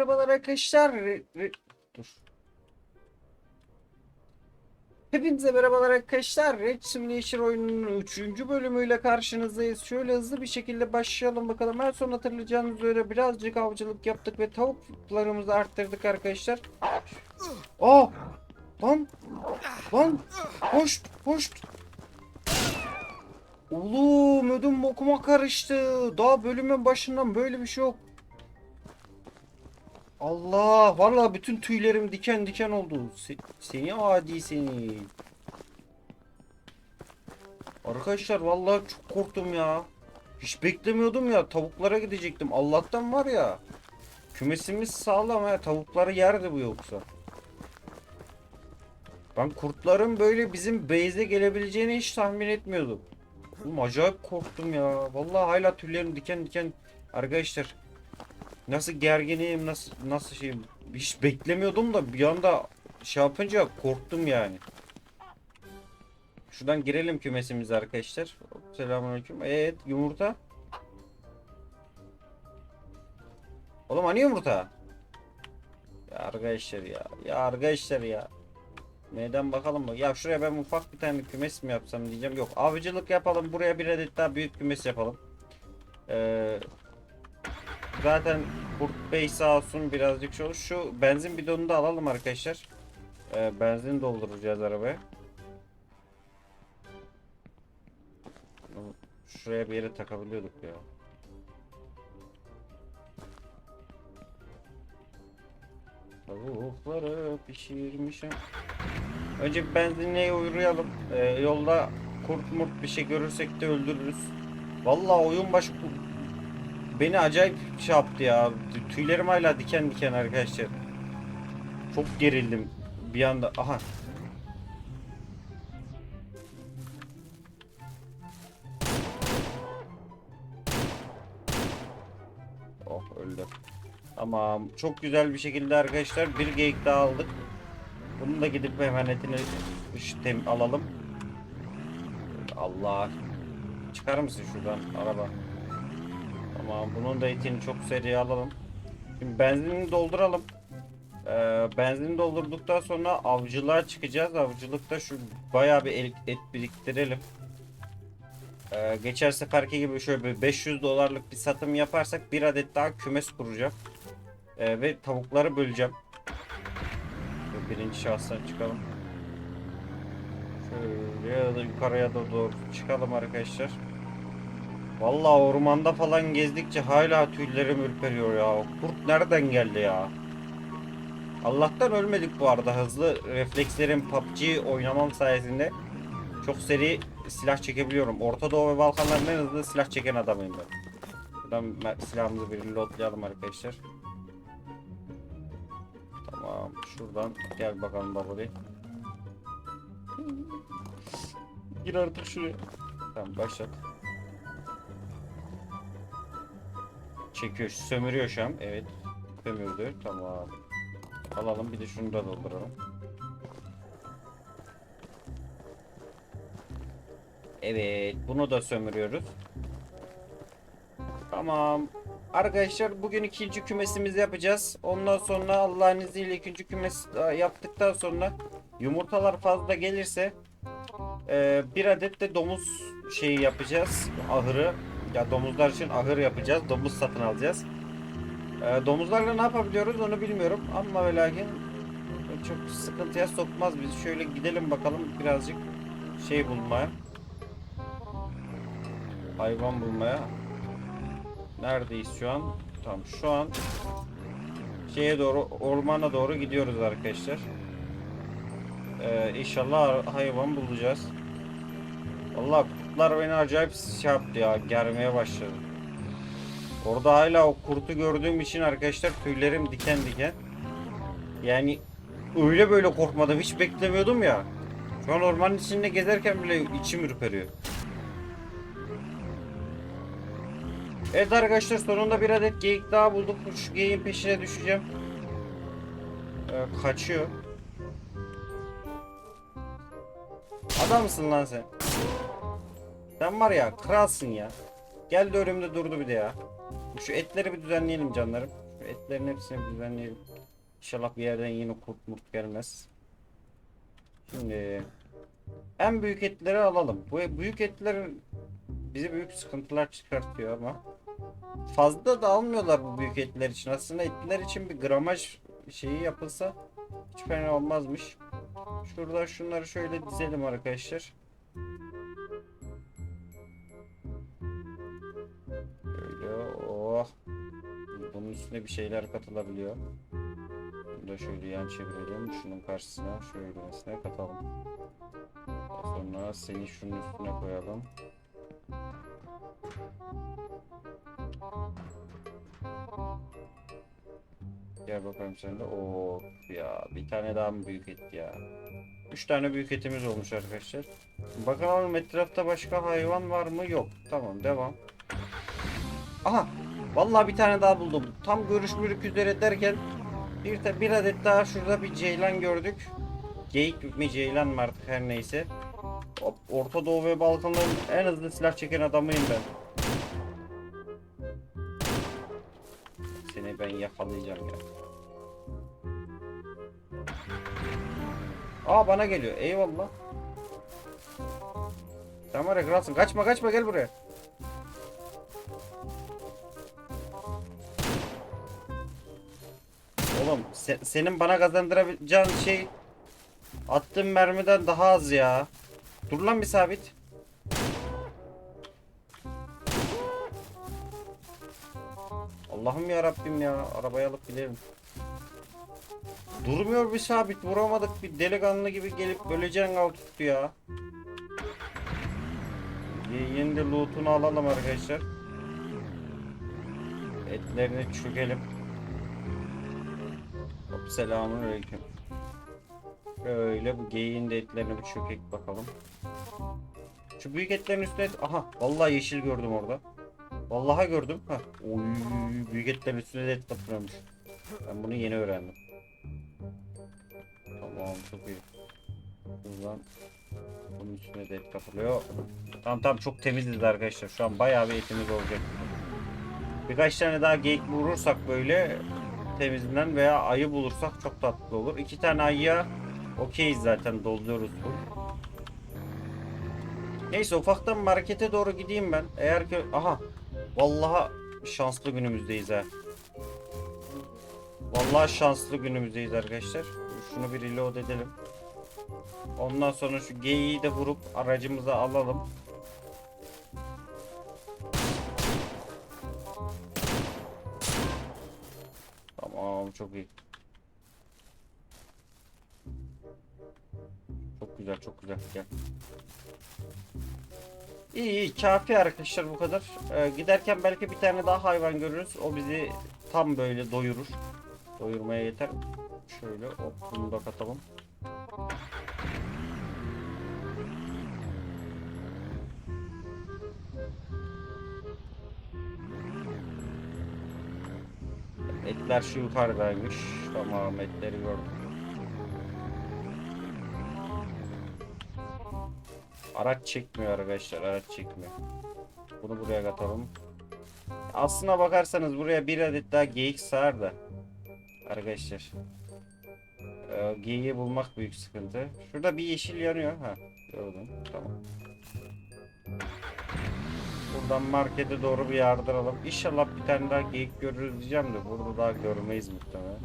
merhabalar arkadaşlar. Dur. Hepinize merhabalar arkadaşlar. Red Simulation oyununun 3. bölümüyle karşınızdayız. Şöyle hızlı bir şekilde başlayalım bakalım. En son hatırlayacağınız üzere birazcık avcılık yaptık ve tavuklarımızı arttırdık arkadaşlar. Aa! Lan! Lan! Hoş! Hoş! Oğlum ödüm bokuma karıştı. Daha bölümün başından böyle bir şey yok. Allah! Vallahi bütün tüylerim diken diken oldu. Se- seni adi seni. Arkadaşlar vallahi çok korktum ya. Hiç beklemiyordum ya. Tavuklara gidecektim. Allah'tan var ya. Kümesimiz sağlam ha. Tavukları yerdi bu yoksa. Ben kurtların böyle bizim base'e gelebileceğini hiç tahmin etmiyordum. Oğlum acayip korktum ya. Vallahi hala tüylerim diken diken. Arkadaşlar nasıl gerginim nasıl nasıl şey hiç beklemiyordum da bir anda şey yapınca korktum yani. Şuradan girelim kümesimize arkadaşlar. Selamünaleyküm. Evet yumurta. Oğlum hani yumurta? Ya arkadaşlar ya. Ya arkadaşlar ya. Neden bakalım bak. Ya şuraya ben ufak bir tane kümes mi yapsam diyeceğim. Yok avcılık yapalım. Buraya bir adet daha büyük kümes yapalım. Ee, zaten Kurt Bey sağ olsun birazcık şu, şu benzin bidonunu da alalım arkadaşlar. Ee, benzin dolduracağız arabaya. Şuraya bir yere takabiliyorduk ya. Tavukları pişirmişim. Önce bir benzinliğe. Ee, yolda kurt murt bir şey görürsek de öldürürüz. Vallahi oyun başı beni acayip şey yaptı ya. Tü- Tüylerim hala diken diken arkadaşlar. Çok gerildim bir anda. Aha. Oh öldü. Tamam. Çok güzel bir şekilde arkadaşlar bir geyik daha aldık. Bunu da gidip hemen etini alalım. Allah. Çıkar mısın şuradan araba? Tamam bunun da etini çok seri alalım. Şimdi benzinini dolduralım. Ee, benzini doldurduktan sonra avcılığa çıkacağız. Avcılıkta şu bayağı bir et biriktirelim. Ee, geçen seferki gibi şöyle bir 500 dolarlık bir satım yaparsak bir adet daha kümes kuracağım. Ee, ve tavukları böleceğim. Şöyle Birinci şahıstan çıkalım. Şöyle yukarıya da doğru çıkalım arkadaşlar. Vallahi ormanda falan gezdikçe hala tüylerim ürperiyor ya. O Kurt nereden geldi ya? Allah'tan ölmedik bu arada. Hızlı reflekslerim PUBG oynamam sayesinde çok seri silah çekebiliyorum. Orta Doğu ve Balkanların en hızlı silah çeken adamıyım ben. Buradan silahımızı bir lootlayalım arkadaşlar. Tamam. Şuradan gel bakalım babali. Gir artık şuraya. Tamam başlat. Çekiyor, sömürüyor şu an. Evet. Sömürdü. Tamam. Alalım bir de şunu da dolduralım. Evet, bunu da sömürüyoruz. Tamam. Arkadaşlar bugün ikinci kümesimizi yapacağız. Ondan sonra Allah'ın izniyle ikinci kümes yaptıktan sonra yumurtalar fazla gelirse e, bir adet de domuz şeyi yapacağız. Ahırı. Ya domuzlar için ahır yapacağız. Domuz satın alacağız. E, domuzlarla ne yapabiliyoruz onu bilmiyorum. Ama ve lakin çok sıkıntıya sokmaz bizi. Şöyle gidelim bakalım birazcık şey bulmaya. Hayvan bulmaya. Neredeyiz şu an? Tamam şu an şeye doğru ormana doğru gidiyoruz arkadaşlar. Ee, inşallah hayvan bulacağız. Allah kurtlar beni acayip şey yaptı ya germeye başladı. Orada hala o kurtu gördüğüm için arkadaşlar tüylerim diken diken. Yani öyle böyle korkmadım hiç beklemiyordum ya. Şu an ormanın içinde gezerken bile içim ürperiyor. Evet arkadaşlar sonunda bir adet geyik daha bulduk. Şu geyiğin peşine düşeceğim. Ee, kaçıyor. Adamsın lan sen. Sen var ya kralsın ya. Geldi önümde durdu bir de ya. Şu etleri bir düzenleyelim canlarım. Etlerin hepsini düzenleyelim. İnşallah bir yerden yine kurt murt gelmez. Şimdi en büyük etleri alalım. Bu büyük etler bizi büyük sıkıntılar çıkartıyor ama fazla da almıyorlar bu büyük etler için. Aslında etler için bir gramaj şeyi yapılsa hiç fena olmazmış. Şurada şunları şöyle dizelim arkadaşlar. Bunun üstüne bir şeyler katılabiliyor. Bunu da şöyle yan çevirelim. Şunun karşısına şöyle mesela katalım. Sonra seni şunun üstüne koyalım. Gel bakalım sen de. Oo ya bir tane daha mı büyük et ya? Üç tane büyük etimiz olmuş arkadaşlar. Bakalım etrafta başka hayvan var mı? Yok. Tamam devam. Aha! Vallahi bir tane daha buldum. Tam görüşmülük üzere derken bir, de, bir adet daha şurada bir ceylan gördük. Geyik mi ceylan mı artık her neyse. Hop, Orta Doğu ve Balkanların en hızlı silah çeken adamıyım ben. Seni ben yakalayacağım ya. Aa bana geliyor. Eyvallah. Ya kralsın. Kaçma kaçma gel buraya. Oğlum se- senin bana kazandırabileceğin şey attığım mermiden daha az ya. Dur lan bir sabit. Allah'ım ya Rabbim ya. Arabayı alıp gidelim. Durmuyor bir sabit. Vuramadık. Bir delikanlı gibi gelip öleceğin av tuttu ya. Ye- Yeni de loot'unu alalım arkadaşlar. Etlerini çökelim. Hop selamun aleyküm. Öyle bu geyiğin de etlerini bir çökek bakalım. Şu büyük etlerin üstüne aha vallahi yeşil gördüm orada. Vallahi gördüm. Ha. Oy büyük etlerin üstüne de et kapılıyormuş. Ben bunu yeni öğrendim. Tamam çok iyi. Buradan bunun üstüne de et kapılıyor. Tamam tamam çok temiziz arkadaşlar. Şu an bayağı bir etimiz olacak. Birkaç tane daha geyik vurursak böyle temizinden veya ayı bulursak çok tatlı olur. İki tane ayıya okeyiz zaten dolduruyoruz bu. Neyse ufaktan markete doğru gideyim ben. Eğer ki aha vallahi şanslı günümüzdeyiz ha. Vallahi şanslı günümüzdeyiz arkadaşlar. Şunu bir reload edelim. Ondan sonra şu geyiği de vurup aracımıza alalım. Tamam çok iyi. Çok güzel çok güzel gel. İyi iyi kafi arkadaşlar bu kadar. Ee, giderken belki bir tane daha hayvan görürüz. O bizi tam böyle doyurur. Doyurmaya yeter. Şöyle hop bunu da katalım. Etler şu yukarıdaymış. Tamam etleri gördüm. Araç çekmiyor arkadaşlar. Araç çekmiyor. Bunu buraya katalım. Aslına bakarsanız buraya bir adet daha geyik sığar da. Arkadaşlar. Ee, geyiği bulmak büyük sıkıntı. Şurada bir yeşil yanıyor. Ha, gördüm. Tamam. Buradan markete doğru bir yardıralım. İnşallah bir tane daha geyik görürüz diyeceğim de burada daha görmeyiz muhtemelen.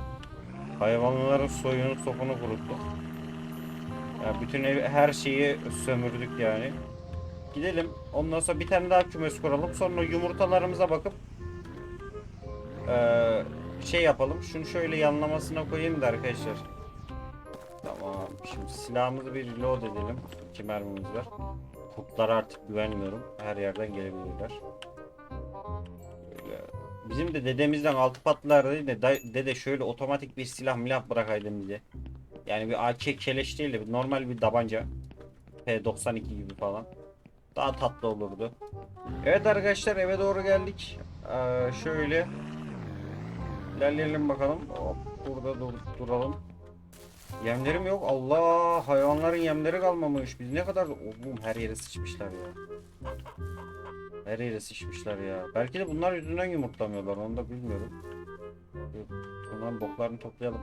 Hayvanların soyunu sopunu kuruttuk. Ya bütün ev, her şeyi sömürdük yani. Gidelim. Ondan sonra bir tane daha kümes kuralım. Sonra yumurtalarımıza bakıp eee, şey yapalım. Şunu şöyle yanlamasına koyayım da arkadaşlar. Tamam. Şimdi silahımızı bir reload edelim. İki mermimiz var. Kurtlara artık güvenmiyorum. Her yerden gelebilirler. Böyle. Bizim de dedemizden altı patlar değil de dede şöyle otomatik bir silah milah bırakaydın bize. Yani bir AK keleş değil de normal bir tabanca. P92 gibi falan. Daha tatlı olurdu. Evet arkadaşlar eve doğru geldik. Ee, şöyle ilerleyelim bakalım. Hop, burada dur duralım. Yemlerim yok. Allah hayvanların yemleri kalmamış. Biz ne kadar oğlum her yere sıçmışlar ya. Her yere sıçmışlar ya. Belki de bunlar yüzünden yumurtlamıyorlar onu da bilmiyorum. Bunların boklarını toplayalım.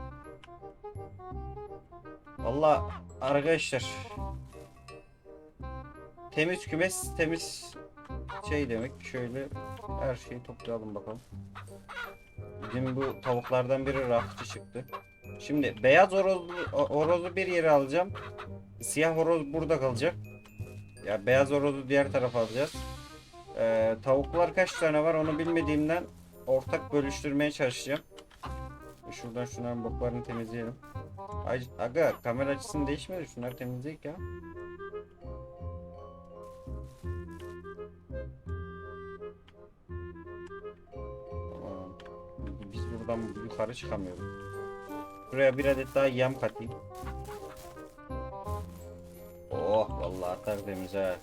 Valla arkadaşlar temiz kümes temiz şey demek şöyle her şeyi toplayalım bakalım. Bizim bu tavuklardan biri rahatçı çıktı. Şimdi beyaz horozlu, horozu bir yere alacağım. Siyah horoz burada kalacak. Ya beyaz horozu diğer tarafa alacağız. Ee, tavuklar kaç tane var onu bilmediğimden ortak bölüştürmeye çalışacağım. Şuradan şunların boklarını temizleyelim. Ay, aga kamera açısını değişmedi. Şunları temizleyek ya. Tamam. Biz buradan yukarı çıkamıyoruz. Buraya bir adet daha yem katayım. Oh vallahi tertemiz ha.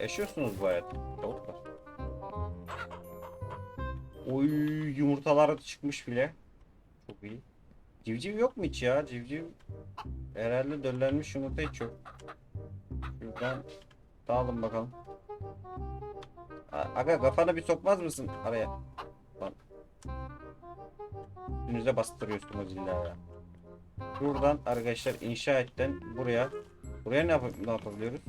Yaşıyorsunuz bu hayatı. Tavuklar. Oy yumurtalar çıkmış bile. Çok iyi. Civciv yok mu hiç ya? Civciv herhalde döllenmiş yumurta hiç yok. Şuradan dağılın bakalım. Aga kafanı bir sokmaz mısın araya? Lan. Üstünüze bastırıyorsunuz illa ya. Buradan arkadaşlar inşa etten buraya buraya ne, yap- ne yapabiliyoruz?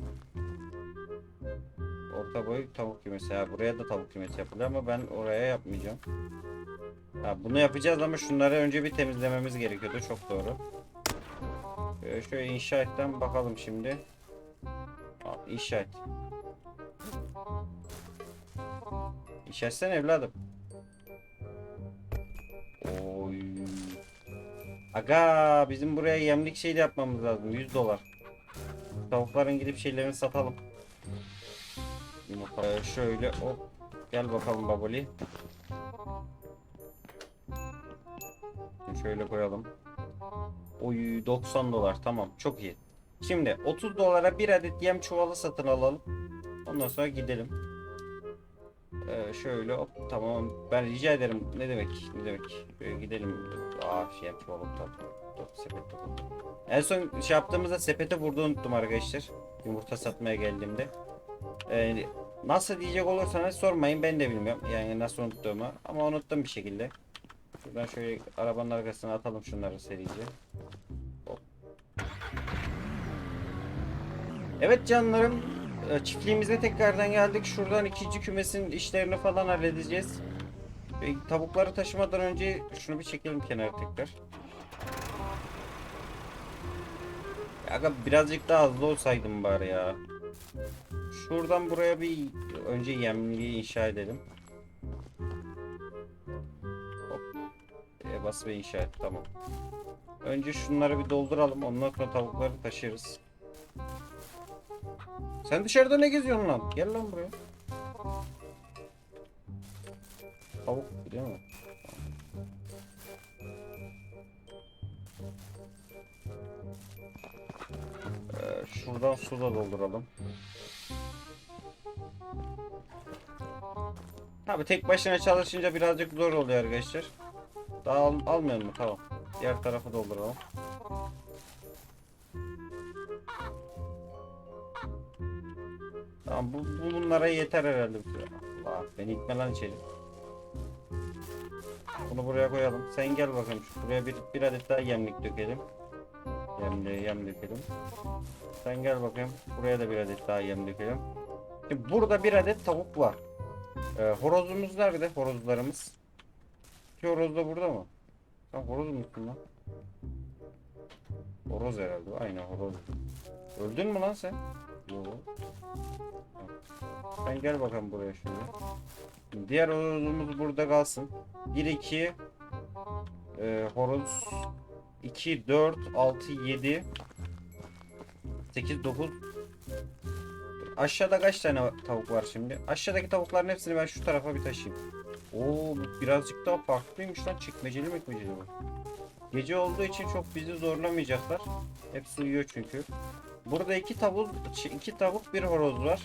Orta boy tavuk kümesi. Ha, buraya da tavuk kümesi yapılıyor ama ben oraya yapmayacağım. Ha, bunu yapacağız ama şunları önce bir temizlememiz gerekiyordu. Çok doğru. Ee, şöyle inşa etten bakalım şimdi. Aa, inşa et. İnşa etsene evladım. Oy. Aga bizim buraya yemlik şey de yapmamız lazım. 100 dolar. Tavukların gidip şeylerini satalım. Ee, şöyle hop. Gel bakalım baboli. Şöyle koyalım. Oy 90 dolar tamam çok iyi. Şimdi 30 dolara bir adet yem çuvalı satın alalım. Ondan sonra gidelim. Ee, şöyle hop tamam ben rica ederim ne demek ne demek Böyle gidelim şey yem çuvalı tatlı sepette buldum. En son şey yaptığımızda sepete vurdu unuttum arkadaşlar yumurta satmaya geldiğimde. Ee, nasıl diyecek olursanız sormayın ben de bilmiyorum yani nasıl unuttuğumu ama unuttum bir şekilde. Şuradan şöyle arabanın arkasına atalım şunları serice. Evet canlarım e, çiftliğimize tekrardan geldik. Şuradan ikinci kümesin işlerini falan halledeceğiz. E, Tavukları taşımadan önce şunu bir çekelim kenara tekrar. Aga birazcık daha hızlı olsaydım bari ya. Şuradan buraya bir önce yemliği inşa edelim. E, bas ve inşa et tamam. Önce şunları bir dolduralım ondan sonra tavukları taşırız. Sen dışarıda ne geziyorsun lan? Gel lan buraya. Tavuk değil mi? Ee, şuradan su da dolduralım. Tabi tek başına çalışınca birazcık zor oluyor arkadaşlar. Daha al, almıyor mu? Tamam. Diğer tarafı dolduralım. Tamam bu, bu bunlara yeter herhalde. Allah beni itme lan içeri. Bunu buraya koyalım. Sen gel bakalım. Şu buraya bir, bir adet daha yemlik dökelim. Yemliğe yem dökelim. Sen gel bakayım. Buraya da bir adet daha yem dökelim. Şimdi burada bir adet tavuk var. Ee, horozumuz nerede? Horozlarımız. İki horoz da burada mı? Sen horoz musun lan? Horoz herhalde. Aynen horoz. Öldün mü lan sen? Yok. Sen gel bakalım buraya şimdi. Şimdi Diğer horozumuz burada kalsın. 1 2 e, horoz 2 4 6 7 8 9 Aşağıda kaç tane tavuk var şimdi? Aşağıdaki tavukların hepsini ben şu tarafa bir taşıyayım. Oo birazcık daha farklıymış lan. Çekmeceli mekmeceli bu. Gece olduğu için çok bizi zorlamayacaklar. Hepsi uyuyor çünkü. Burada iki tavuk, iki tavuk bir horoz var.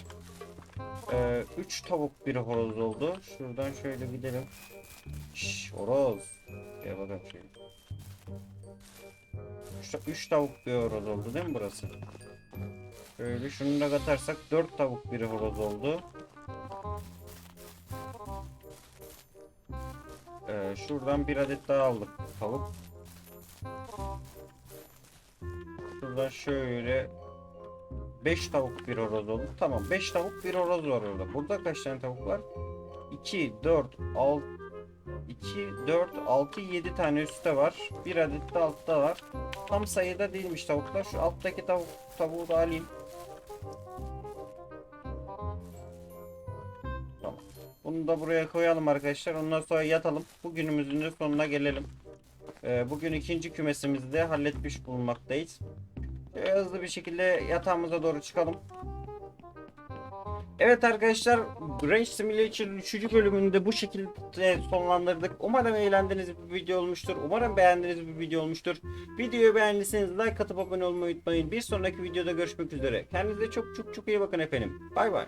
Ee, üç tavuk bir horoz oldu. Şuradan şöyle gidelim. Şş, horoz. Gel bakalım şöyle. Üç, üç tavuk bir horoz oldu değil mi burası? Şöyle şunu da katarsak dört tavuk bir horoz oldu. Ee, Şuradan bir adet daha aldık tavuk. Şuradan şöyle 5 tavuk bir horoz oldu. Tamam 5 tavuk bir horoz var orada. Burada kaç tane tavuk var? 2, 4, 6, 2, 4, 6, 7 tane üstte var. Bir adet de altta var. Tam sayıda değilmiş tavuklar. Şu alttaki tavuk tavuğu da alayım. Tamam. Bunu da buraya koyalım arkadaşlar. Ondan sonra yatalım. Bugünümüzün de sonuna gelelim. Ee, bugün ikinci kümesimizi de halletmiş bulunmaktayız. Şöyle hızlı bir şekilde yatağımıza doğru çıkalım. Evet arkadaşlar Range Simulator 3. bölümünde bu şekilde sonlandırdık. Umarım eğlendiğiniz bir video olmuştur. Umarım beğendiğiniz bir video olmuştur. Videoyu beğendiyseniz like atıp abone olmayı unutmayın. Bir sonraki videoda görüşmek üzere. Kendinize çok çok çok iyi bakın efendim. Bay bay.